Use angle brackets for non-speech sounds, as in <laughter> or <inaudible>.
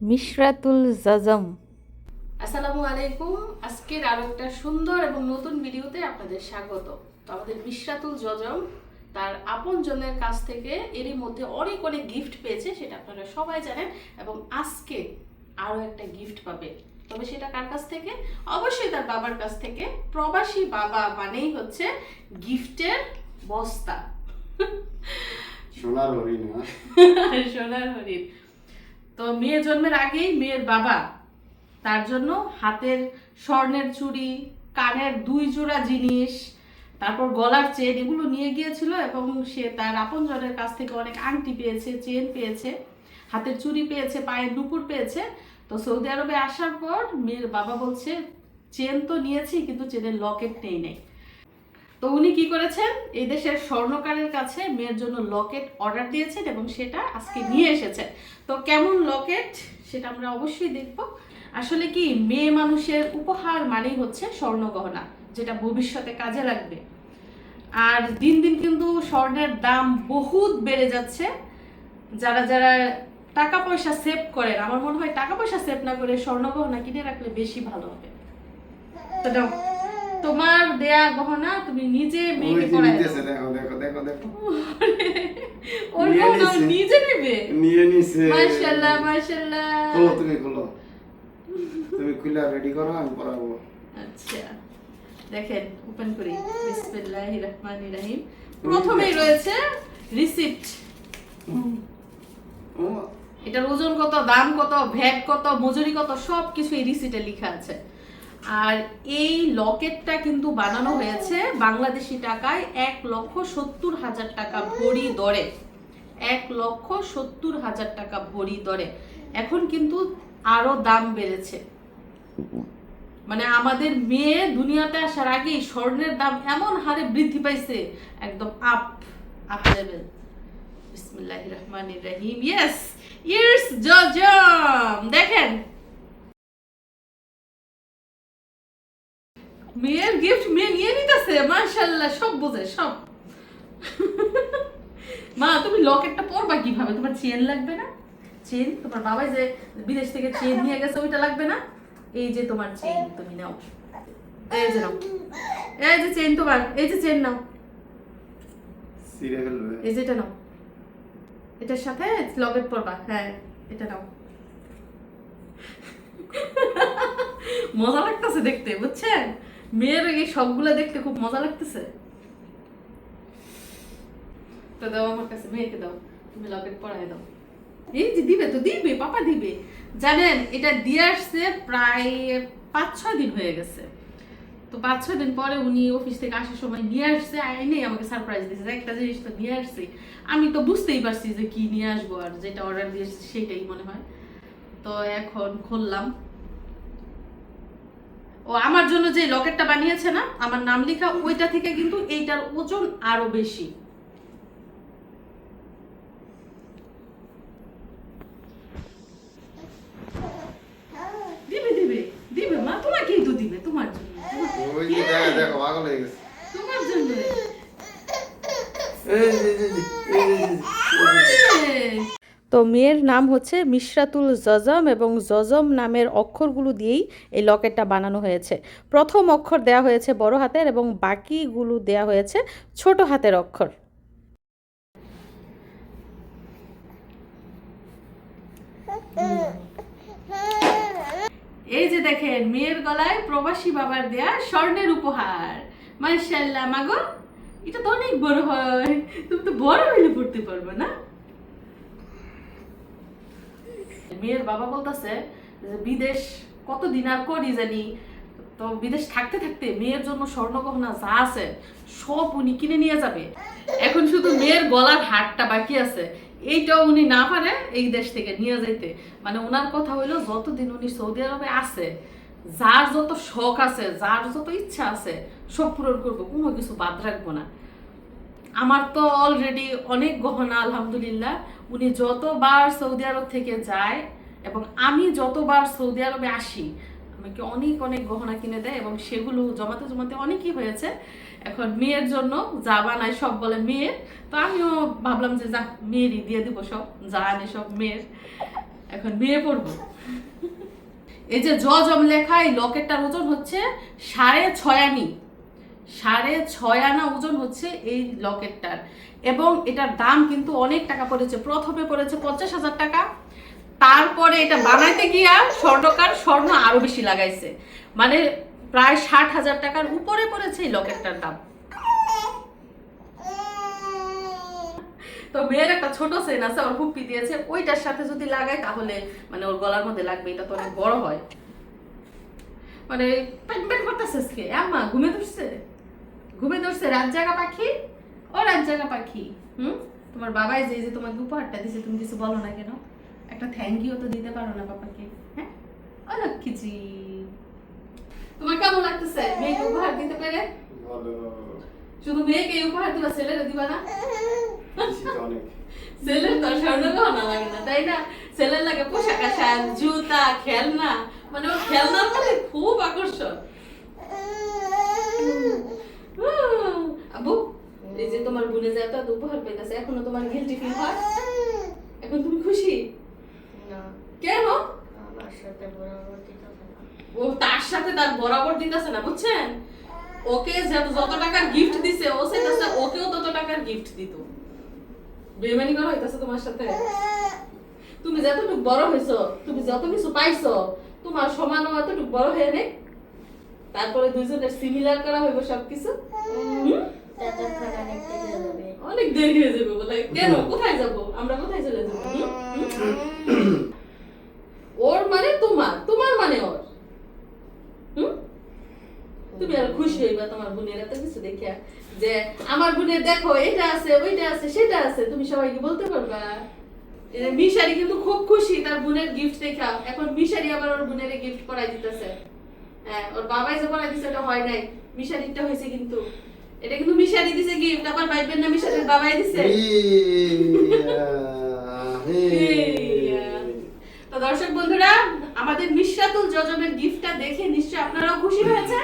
মিশরাতুল জাজম। আসসালামু আলাইকুম। আজকের আরও একটা সুন্দর এবং নতুন ভিডিওতে আপনাদের স্বাগত। তো আমাদের মিশরাতুল জজম তার আপনজনের কাছ থেকে এরই মধ্যে অনেক অনেক গিফট পেয়েছে, সেটা আপনারা সবাই জানেন এবং আজকে আরও একটা গিফট পাবে। তবে সেটা কার কাছ থেকে? অবশ্যই তার বাবার কাছ থেকে। প্রবাসী বাবা মানেই হচ্ছে গিফটের বস্তা। হরিণ হ্যাঁ? <laughs> হরিণ। তো মেয়ে জন্মের আগেই মেয়ের বাবা, তার জন্য হাতের স্বর্ণের চুড়ি, কানের দুই জোড়া জিনিস, তারপর গলার চেন, এগুলো নিয়ে গিয়েছিল এবং সে তার আপনজনের কাছ থেকে অনেক আংটি পেয়েছে, চেন পেয়েছে, হাতের চুড়ি পেয়েছে, পায়ের নুপুর পেয়েছে। তো সৌদি আরবে আসার পর মেয়ের বাবা বলছে, চেন তো নিয়েছি, কিন্তু চেনের লকেট নেই নেই। তো উনি কি করেছেন? এই দেশের স্বর্ণকারের কাছে মেয়ের জন্য লকেট অর্ডার দিয়েছেন এবং সেটা আজকে নিয়ে এসেছেন। তো কেমন লকেট? সেটা আমরা অবশ্যই দেখব। আসলে কি মেয়ে মানুষের উপহার মানেই হচ্ছে স্বর্ণ গহনা, যেটা ভবিষ্যতে কাজে লাগবে। আর দিন দিন কিন্তু স্বর্ণের দাম বহুত বেড়ে যাচ্ছে। যারা যারা টাকা পয়সা সেভ করেন, আমার মনে হয় টাকা পয়সা সেভ না করে স্বর্ণ গহনা কিনে রাখলে বেশি ভালো হবে। তো তোমার দেয়া গহনা তুমি নিজে মেয়েকে পড়ায় নিতেছে, দেখো দেখো দেখো দেখো। ওর গহনা নিজে নেবে? নিয়ে নিছে। মাশাআল্লাহ মাশাআল্লাহ। খোলো তুমি খোলো। তুমি খুলে রেডি করো আমি পড়াবো আচ্ছা। দেখেন ওপেন করি। বিসমিল্লাহির রহমানির রহিম। প্রথমেই রয়েছে রিসিপ্ট এটার ওজন কত দাম কত ভ্যাট কত মজুরি কত সব কিছু এই রিসিটে লেখা আছে। আর এই লকেটটা কিন্তু বানানো হয়েছে বাংলাদেশি টাকায় এক লক্ষ সত্তর হাজার টাকা ভরি দরে। এক লক্ষ সত্তর হাজার টাকা ভরি দরে। এখন কিন্তু আরও দাম বেড়েছে। মানে আমাদের মেয়ে দুনিয়াতে আসার আগেই স্বর্ণের দাম এমন হারে বৃদ্ধি পাইছে, একদম আপ আপ লেভেল বিসমিল্লাহির রহমানির রহিম। ইয়েস ইয়েস জজম মেয়ের গিফট মেয়ে নিয়ে নিতেছে মাশাআল্লাহ সব বোঝে সব। মা তুমি লকেটটা পরবা কীভাবে? তোমার চেন লাগবে না? চেন তোমার বাবাই যে বিদেশ থেকে চেন <laughs> নিয়ে গেছে ওইটা লাগবে না? এই যে তোমার চেন তুমি নাও। এই যে নাও। এই যে চেন তোমার এই যে চেন নাও। এই যে এটা নাও। এটার সাথে লকেট পরবা হ্যাঁ এটা নাও। মজা লাগতেছে দেখতে বুঝছেন? মেয়ের এই সবগুলো দেখতে খুব মজা লাগতেছে। তো দাও আমার কাছে, মেয়েকে দাও, তুমি লকেট পরায় দাও। এই যে দিবে তো, দিবে, পাপা দিবে। জানেন, এটা দিয়ে আসছে প্রায় পাঁচ ছয় দিন হয়ে গেছে। তো পাঁচ ছয় দিন পরে উনি অফিস থেকে আসার সময় নিয়ে আসছে, আইনে আমাকে সারপ্রাইজ দিয়েছে একটা জিনিস তো নিয়ে আসছি। আমি তো বুঝতেই পারছি যে কি নিয়ে আসব আর যেটা অর্ডার দিয়েছি সেটাই মনে হয়। তো এখন খুললাম। ও আমার জন্য যে লকেটটা বানিয়েছে না আমার নাম লেখা ওইটা থেকে কিন্তু এইটার ওজন আরও বেশি। দিবে দিবে দিবে মা তোমাকেই তো দিবে তোমার জন্য। ওই দেখো দেখো পাগল হয়ে গেছে। তোমার জন্য। এই এই। তো মেয়ের নাম হচ্ছে মিশরাতুল জজম এবং জজম নামের অক্ষরগুলো দিয়েই এই লকেটটা বানানো হয়েছে। প্রথম অক্ষর দেয়া হয়েছে বড় হাতের এবং বাকিগুলো দেয়া হয়েছে ছোট হাতের অক্ষর। এই যে দেখেন, মেয়ের গলায় প্রবাসী বাবার দেয়া স্বর্ণের উপহার। মাশাআল্লাহ, মাগো, এটা তো অনেক বড় হয়। তুমি তো বড় হইলে পড়তে পারবে না। মেয়ের বাবা বলতেছে যে বিদেশ কতদিন আর করি জানি। তো বিদেশ থাকতে থাকতে মেয়ের জন্য স্বর্ণ গহনা যা আছে, সব উনি কিনে নিয়ে যাবে। এখন শুধু মেয়ের গলার হারটা বাকি আছে। এইটাও উনি না পারে এই দেশ থেকে নিয়ে যেতে মানে ওনার কথা হইল, যতদিন উনি সৌদি আরবে আছে, যার যত শখ আছে, যার যত ইচ্ছা আছে, সব পূরণ করব, কোনো কিছু বাদ রাখব না। আমার তো অলরেডি অনেক গহনা, আলহামদুলিল্লাহ। উনি যতবার সৌদি আরব থেকে যায় এবং আমি যতবার সৌদি আরবে আসি, আমাকে অনেক অনেক গহনা কিনে দেয় এবং সেগুলো জমাতে জমাতে অনেকই হয়েছে। এখন মেয়ের জন্য যা বানাই সব বলে মেয়ের। তো আমিও ভাবলাম যে যা মেয়েরই দিয়ে দিব সব, যা আনে সব মেয়ের। এখন মেয়ে পড়ব। এই যে জজম লেখা এই লকেটটার ওজন হচ্ছে সাড়ে ছয় আনি। সাড়ে ছয় আনা ওজন হচ্ছে এই লকেটটার। এবং এটার দাম কিন্তু অনেক টাকা পড়েছে। প্রথমে পড়েছে পঞ্চাশ হাজার টাকা। তারপরে এটা বানাইতে গিয়া স্বর্ণকার স্বর্ণ আরও বেশি লাগাইছে। মানে প্রায় ষাট হাজার টাকার উপরে পড়েছে এই লকেটটার দাম। তো মেয়ের একটা ছোট সেন আছে, ওর হুপ্পি দিয়েছে। ওইটার সাথে যদি লাগাই তাহলে মানে ওর গলার মধ্যে লাগবে, এটা তো অনেক বড় হয়। মানে প্যান প্যান করতেছে আজকে। আম্মা ঘুমে ধরছে ঘুমে ধরছে রাত জাগা পাখি ও রাত জাগা পাখি। হুম? তোমার বাবাই যে যে তোমাকে উপহারটা দিছে তুমি কিছু বলো না কেন? একটা থ্যাংক ইউ তো দিতে পারো না বাবাকে হ্যাঁ? ও লক্ষ্মীজি তোমার কেমন লাগতেছে? মেয়েকে উপহার দিতে পেরে? শুধু মেয়েকে উপহার দিবা ছেলেরে দিবা না? ছেলের তো স্বর্ণ গহনা লাগে না তাই না? ছেলের লাগে পোশাক আশাক জুতা খেলনা। মানে ওর খেলনার মধ্যে খুব আকর্ষণ। আবু এই যে তোমার বোনে এত উপহার পেতেছে এখনও তোমার গিলটি ফিল হয়? এখন তুমি খুশি? না। কেন? আমার সাথে বরাবর দিতেছে না। ও তার সাথে তার বরাবর দিতেছে না বুঝছেন? ওকে যত টাকার গিফট দিছে ও ওকেও তত টাকার গিফট দিত। বেমানি করা হইতাছে তোমার সাথে? তুমি যতটুকু বড় হইছো তুমি যত কিছু পাইছো তোমার সমান এতটুকু বড় হয়ে নেই? তারপরে দুইজনের সিমিলার করা হইব সবকিছু? হুম? ততক্ষণ অনেক দেরি হয়ে যাবে। অনেক দেরি হয়ে যাবে বলে। কেন? কোথায় যাব? আমরা কোথায় চলে যাব? <coughs> ওর মানে তোমার। তোমার মানে ওর। তুমি আর খুশি হইবা তোমার বোনের এত কিছু দেখিয়া যে আমার বোনের দেখো এটা আছে ওইটা আছে সেটা আছে। তুমি সবাইকে বলতে পারবা। মিশারি কিন্তু খুব খুশি তার বোনের গিফট দেখা। এখন মিশারি আবার ওর বোনের গিফট করাই দিতেছে। হ্যাঁ ওর বাবাই যে করাই দিছে এটা হয় নাই। মিশারিটা হয়েছে কিন্তু। এটা কিন্তু মিশারি দিছে গিফট আবার ভাইবেন না মিশারির বাবাই দিছে। তো দর্শক বন্ধুরা আমাদের মিশরাতুল জজমের গিফটটা দেখে নিশ্চয়ই আপনারাও খুশি হয়েছে